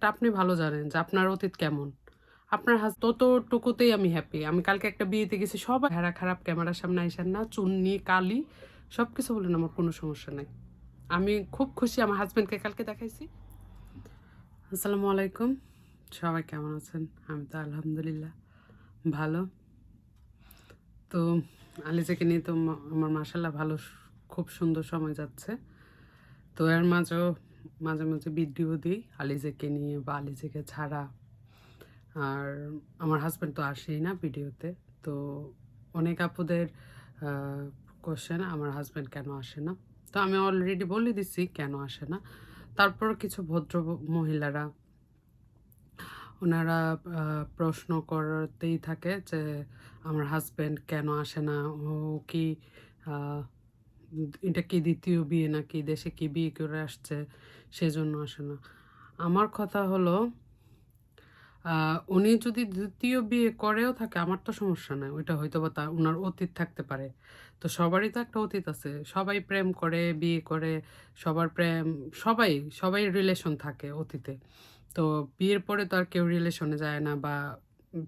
অতীতেরটা আপনি ভালো জানেন যে আপনার অতীত কেমন। আপনার হাজ ততটুকুতেই আমি হ্যাপি আমি কালকে একটা বিয়েতে গেছি সব হেরা খারাপ, ক্যামেরার সামনে আইসেন না, চুন্নি, কালি সব কিছু বলেন আমার কোনো সমস্যা নাই। আমি খুব খুশি, আমার হাজব্যান্ডকে কালকে দেখাইছি। আসসালামু আলাইকুম। সবাই কেমন আছেন? আমি তো আলহামদুলিল্লাহ ভালো। তো আলিজাকে নিয়ে তো আমার মাসাল্লাহ ভালো, খুব সুন্দর সময় যাচ্ছে। তো এর মাঝেও মাঝে মাঝে ভিডিও দিই আলিজাকে নিয়ে বা আলিজাকে ছাড়া। আর আমার হাজব্যান্ড তো আসেই না ভিডিওতে। তো অনেক আপুদের কোশ্চেন আমার হাজব্যান্ড কেন আসে না? তো আমি অলরেডি বলে দিছি কেন আসে না। তারপর কিছু ভদ্র মহিলারা, ওনারা প্রশ্ন করতেই থাকে যে, আমার হাজব্যান্ড কেন আসে না? ও কি এটা কি দ্বিতীয় বিয়ে নাকি দেশে কি বিয়ে করে আসছে সেজন্য আসে না। আমার কথা হলো উনি যদি দ্বিতীয় বিয়ে করেও থাকে, আমার তো সমস্যা নাই, ওইটা হয়তো বা তা ওনার অতীত থাকতে পারে। তো সবারই তো একটা অতীত আছে, সবাই প্রেম করে, বিয়ে করে, সবার প্রেম, সবাই সবাই রিলেশন থাকে অতীতে। তো বিয়ের পরে তো আর কেউ রিলেশনে যায় না বা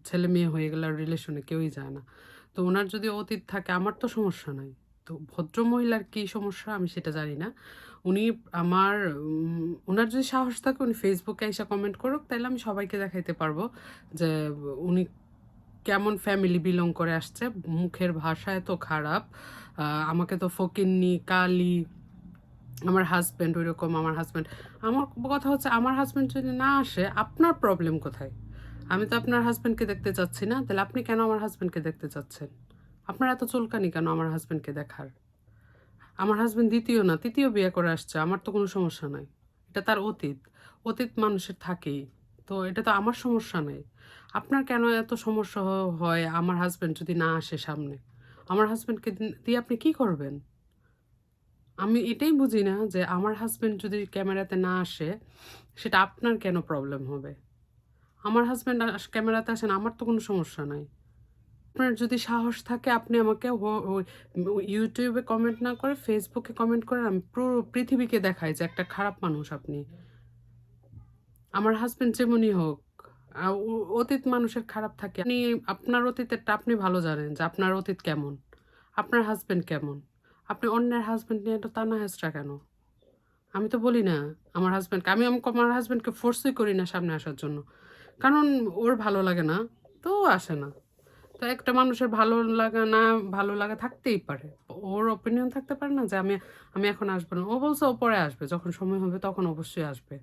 ছেলে মেয়ে হয়ে গেলে রিলেশনে কেউই যায় না। তো ওনার যদি অতীত থাকে, আমার তো সমস্যা নাই। তো ভদ্র মহিলার কী সমস্যা? আমি সেটা জানি না। উনি আমার ওনার যদি সাহস থাকে উনি ফেসবুকে এসে কমেন্ট করুক, তাহলে আমি সবাইকে দেখাইতে পারব যে উনি কেমন ফ্যামিলি বিলং করে আসছে। মুখের ভাষা এত খারাপ আমাকে তো ফকিন্নি, কালি, আমার হাজব্যান্ড ওইরকম, আমার হাজব্যান্ড আমার কথা হচ্ছে আমার হাজব্যান্ড যদি না আসে, আপনার প্রবলেম কোথায়? আমি তো আপনার হাজব্যান্ডকে দেখতে চাচ্ছি না, তাহলে আপনি কেন আমার হাজব্যান্ডকে দেখতে চাচ্ছেন? আপনার এত চুলকানি কেন আমার হাজব্যান্ডকে দেখার? আমার হাজব্যান্ড দ্বিতীয় না, তৃতীয় বিয়ে করে আসছে, আমার তো কোনো সমস্যা নাই। এটা তার অতীত। অতীত মানুষের থাকেই। তো এটা তো আমার সমস্যা নেই। আপনার কেন এত সমস্যা হয় আমার হাজব্যান্ড যদি না আসে সামনে? আমার হাজব্যান্ডকে দিয়ে আপনি কি করবেন? আমি এটাই বুঝি না যে আমার হাজব্যান্ড যদি ক্যামেরাতে না আসে, সেটা আপনার কেন প্রবলেম হবে? আমার হাজব্যান্ড ক্যামেরাতে আসেন আমার তো কোনো সমস্যা নাই। আপনার যদি সাহস থাকে, আপনি আমাকে ইউটিউবে কমেন্ট না করে ফেসবুকে কমেন্ট করেন আমি পুরো পৃথিবীকে দেখাই যে একটা খারাপ মানুষ আপনি। আমার হাজব্যান্ড যেমনই হোক অতীত মানুষের খারাপ থাকে। আপনি, আপনার অতীতেরটা আপনি ভালো জানেন যে আপনার অতীত কেমন, আপনার হাজব্যান্ড কেমন। আপনি অন্যের হাজব্যান্ড নিয়ে এত টানা হেসরা কেন? আমি তো বলি না, আমার হাজব্যান্ডকে আমি আমি আমার হাজব্যান্ডকে ফোর্সই করি না সামনে আসার জন্য। কারণ ওর ভালো লাগে না, তো আসে না। তো একটা মানুষের ভালো লাগা না ভালো লাগা থাকতেই পারে। ওর অপিনিয়ন থাকতে পারে না যে আমি আমি এখন আসব না। ও বলছে ও পরে আসবে, যখন সময় হবে তখন অবশ্যই আসবে।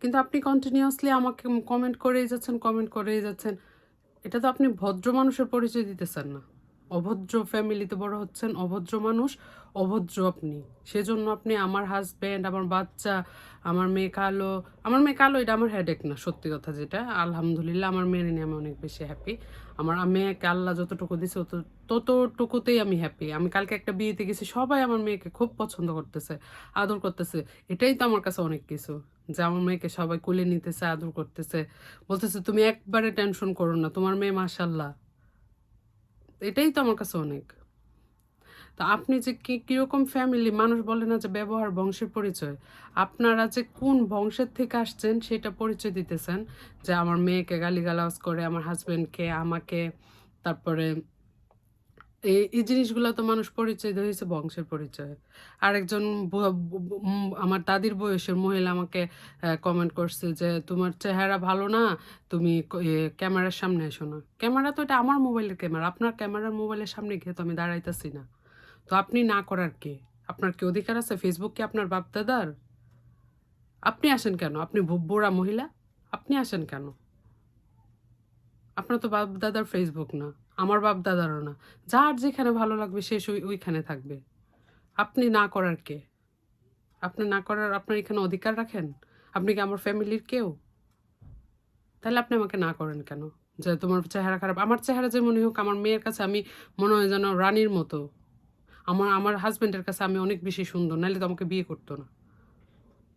কিন্তু আপনি কন্টিনিউয়াসলি আমাকে কমেন্ট করেই যাচ্ছেন কমেন্ট করেই যাচ্ছেন। এটা তো আপনি ভদ্র মানুষের পরিচয় দিতেছেন না। অভদ্র ফ্যামিলিতে বড় হচ্ছেন, অভদ্র মানুষ, অভদ্র আপনি। সেজন্য আপনি আমার হাজব্যান্ড আমার বাচ্চা, আমার মেয়ে কালো, আমার মেয়ে কালো এটা আমার হেডেক না, সত্যি কথা যেটা। আলহামদুলিল্লাহ আমার মেয়ে নিয়ে আমি অনেক বেশি হ্যাপি আমার মেয়েকে আল্লাহ যতটুকু দিছে তত- ততটুকুতেই আমি হ্যাপি আমি কালকে একটা বিয়েতে গেছি, সবাই আমার মেয়েকে খুব পছন্দ করতেছে, আদর করতেছে। এটাই তো আমার কাছে অনেক কিছু, যে আমার মেয়েকে সবাই কুলে নিতেছে, আদর করতেছে। বলতেছে, তুমি একবারে টেনশন করো না, তোমার মেয়ে মাশাল্লাহ এটাই তো আমার কাছে অনেক। তো আপনি যে কি, কীরকম ফ্যামিলি মানুষ বলে না যে ব্যবহার বংশের পরিচয়। আপনারা যে কোন বংশের থেকে আসছেন সেটা পরিচয় দিতেছেন যে আমার মেয়েকে গালিগালাজ করে, আমার হাজব্যান্ডকে আমাকে, তারপরে এই এই জিনিসগুলো তো মানুষ পরিচয় হয়েছে, বংশের পরিচয়। আরেকজন আমার দাদির বয়সের মহিলা আমাকে কমেন্ট করছে যে, তোমার চেহারা ভালো না? তুমি ক্যামেরার সামনে এসো না। ক্যামেরা তো এটা আমার মোবাইলের ক্যামেরা। আপনার ক্যামেরার মোবাইলের সামনে গিয়ে তো আমি দাঁড়াইতেছি না। তো আপনি না করার কে? আপনার কি অধিকার আছে? ফেসবুক কি আপনার বাপ দাদার আপনি আসেন কেন? আপনি বু- বুড়া মহিলা? আপনি আসেন কেন? আপনার তো বাপ দাদার ফেসবুক না। আমার বাপ দাদারও না। যার যেখানে ভালো লাগবে সে ওইখানে থাকবে। আপনি না করার কে? আপনি না করার আপনার এখানে অধিকার রাখেন? আপনি কি আমার ফ্যামিলির কেউ? তাহলে আপনি আমাকে না করেন কেন? যে তোমার চেহারা খারাপ। আমার চেহারা যে মনে হোক, আমার মেয়ের কাছে আমি মনে হয় যেন রানীর মতো। আমার আমার হাজবেন্ডের কাছে আমি অনেক বেশি সুন্দর। নাহলে তো আমাকে বিয়ে করতো না।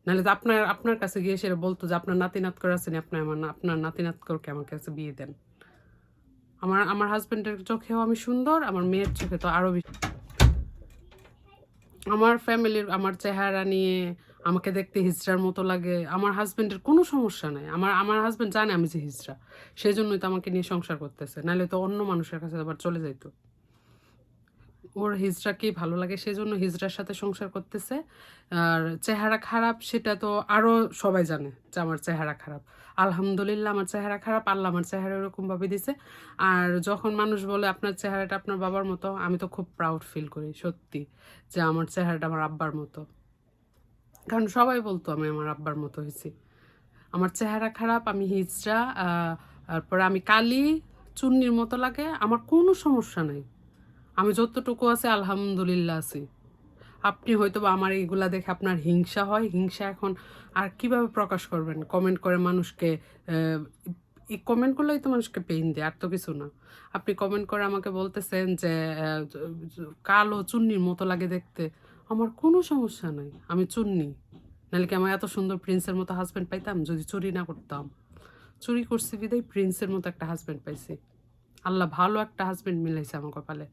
নাহলে তো আপনার আপনার কাছে গিয়ে সেটা বলতো যে আপনার নাতি নাত করে আছেন আপনি আমার আপনার নাতি নাত করকে আমার কাছে বিয়ে দেন। আমার আমার হাজবেন্ডের চোখেও আমি সুন্দর, আমার মেয়ের চোখে তো আরও বেশি। আমার ফ্যামিলির আমার চেহারা নিয়ে আমাকে দেখতে হিজড়ার মতো লাগে, আমার হাজবেন্ডের কোনো সমস্যা নাই। আমার আমার হাজবেন্ড জানে আমি যে হিজড়া, সেই জন্যই তো আমাকে নিয়ে সংসার করতেছে, নাহলে তো অন্য মানুষের কাছে আবার চলে যাইতো। ওর হিজড়াকেই ভালো লাগে সেই জন্য হিজড়ার সাথে সংসার করতেছে। আর চেহারা খারাপ সেটা তো আরও সবাই জানে যে আমার চেহারা খারাপ। আলহামদুলিল্লাহ আমার চেহারা খারাপ, আল্লাহ আমার চেহারা এরকমভাবে দিছে। আর যখন মানুষ বলে, আপনার চেহারাটা আপনার বাবার মতো, আমি তো খুব প্রাউড ফিল করি, সত্যি, যে আমার চেহারাটা আমার আব্বার মতো। কারণ সবাই বলতো, আমি আমার আব্বার মতো হয়েছি। আমার চেহারা খারাপ, আমি হিজড়া তারপরে আমি কালি, চুন্নির মতো লাগে, আমার কোনো সমস্যা নাই। আমি যতটুকু আছে, আলহামদুলিল্লাহ আছি। আপনি হয়তো বা আমার এইগুলা দেখে আপনার হিংসা হয়। হিংসা এখন আর কীভাবে প্রকাশ করবেন? কমেন্ট করে মানুষকে এই কমেন্টগুলোই তো মানুষকে পেইন দেয়, আর তো কিছু না। আপনি কমেন্ট করে আমাকে বলতেছেন যে কালো চুন্নির মতো লাগে দেখতে। আমার কোনো সমস্যা নাই, আমি চুন্নি। নাহলে কি আমার এত সুন্দর প্রিন্সের মতো হাজব্যান্ড পাইতাম? যদি চুরি না করতাম। চুরি করছি বিদায় প্রিন্সের মতো একটা হাজব্যান্ড পাইছি। আল্লাহ ভালো একটা হাজব্যান্ড মিলাইছে আমার কপালে।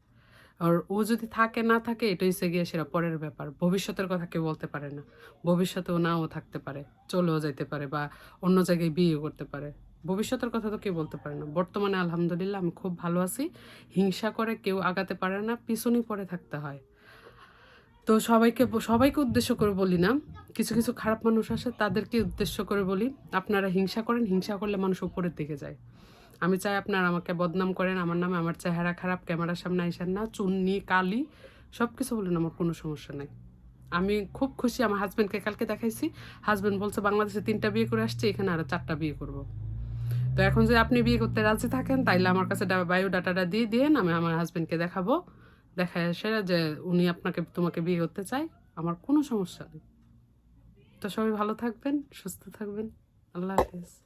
আর ও যদি থাকে, না থাকে এটা হচ্ছে গিয়ে সেটা পরের ব্যাপার। ভবিষ্যতের কথা কেউ বলতে পারে না। ভবিষ্যতেও নাও থাকতে পারে, চলেও যাইতে পারে বা অন্য জায়গায় বিয়ে করতে পারে। ভবিষ্যতের কথা তো কেউ বলতে পারে না। বর্তমানে আলহামদুলিল্লাহ আমি খুব ভালো আছি। হিংসা করে কেউ আগাতে পারে না, পিছনই পড়ে থাকতে হয়। তো সবাইকে সবাইকে উদ্দেশ্য করে বলি না। কিছু কিছু খারাপ মানুষ আসে তাদেরকে উদ্দেশ্য করে বলি, আপনারা হিংসা করেন, হিংসা করলে মানুষ উপরের দিকে যায়। আমি চাই আপনারা আমাকে বদনাম করেন, আমার নামে আমার চেহারা খারাপ, ক্যামেরার সামনে আইসেন না, চুন্নি, কালি সব কিছু বলেন, আমার কোনো সমস্যা নাই। আমি খুব খুশি, আমার হাজব্যান্ডকে কালকে দেখাইছি। হাজব্যান্ড বলছে, বাংলাদেশে তিনটা বিয়ে করে আসছে, এখানে আরও চারটা বিয়ে করব। তো এখন যদি আপনি বিয়ে করতে রাজি থাকেন, তাইলে আমার কাছে বায়ো ডাটাটা দিয়ে দিয়েন, আমি আমার হাজব্যান্ডকে দেখাবো। দেখায় এসে যে উনি আপনাকে, তোমাকে বিয়ে করতে চায়, আমার কোনো সমস্যা নেই। তো সবাই ভালো থাকবেন, সুস্থ থাকবেন। আল্লাহ হাফেজ।